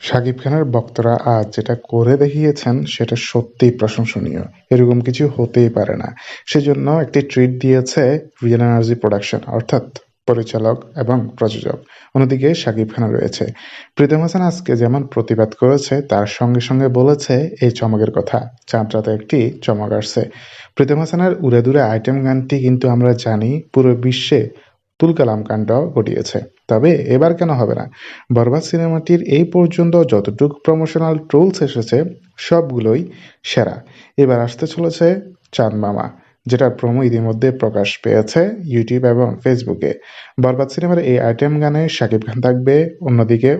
শাকিব খানের ভক্তরা আজ যেটা করে দেখিয়েছেন, সেটা সত্যিই প্রশংসনীয়। এরকম কিছু হতেই পারে না। সেজন্য একটি ট্রিট দিয়েছে রিয়েল এনার্জি প্রোডাকশন অর্থাৎ পরিচালক এবং প্রযোজক। অন্যদিকে শাকিব খান রয়েছে। প্রীতম হাসান আজকে যেমন প্রতিবাদ করেছে, তার সঙ্গে সঙ্গে বলেছে, এই চমকের কথা। চাঁদ রাতে একটি চমক আসছে। প্রীতম হাসানের উড়ে দূরে আইটেম গানটি কিন্তু আমরা জানি, পুরো বিশ্বে তুলকালাম কাণ্ড ঘটিয়েছে। তবে এবার কেন হবে না? বরবাদ সিনেমাটির এই পর্যন্ত যতটুকু প্রমোশনাল ট্রোলস এসেছে, সবগুলোই সেরা। এবার আসতে চলেছে চাঁদ মামা যেটার প্রমো ইতিমধ্যে প্রকাশ পেয়েছে ইউটিউব এবং ফেসবুকে বরবাদ সিনেমার এই আইটেম গানে শাকিব খান থাকবে, অন্যদিকে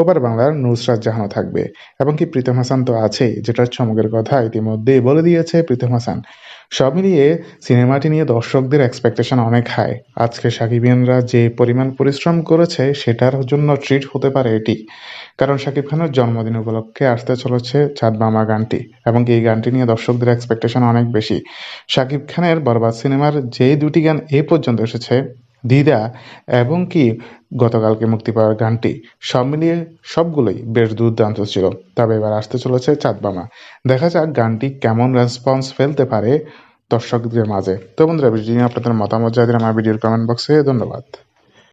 ওপার বাংলার নুসরাত জাহানও থাকবে এবং কি প্রীতম হাসান তো আছেই, যেটার চমকের কথা ইতিমধ্যেই বলে দিয়েছে প্রীতম হাসান। সব মিলিয়ে সিনেমাটি নিয়ে দর্শকদের এক্সপেকটেশন অনেক হাই আজকে সাকিবিয়ানরা যে পরিমাণ পরিশ্রম করেছে, সেটার জন্য ট্রিট হতে পারে এটি। কারণ শাকিব খানের জন্মদিন উপলক্ষে আসতে চলেছে চাঁদ মামা গানটি এবং এই গানটি নিয়ে দর্শকদের এক্সপেকটেশন অনেক বেশি। শাকিব খানের বরবাদ সিনেমার যে দুটি গান এ পর্যন্ত এসেছে দ্বিধা এবং কি গতকালকে মুক্তি পাওয়ার গানটি সব মিলিয়ে সবগুলোই বেশ দুর্দান্ত ছিল। তবে এবার আসতে চলেছে চাঁদবামা দেখা যাক গানটি কেমন রেসপন্স ফেলতে পারে দর্শকদের মাঝে। তো বন্ধুরা ভিডিও নিয়ে আপনাদের মতামত জানিয়ে আমার ভিডিওর কমেন্ট বক্সে ধন্যবাদ।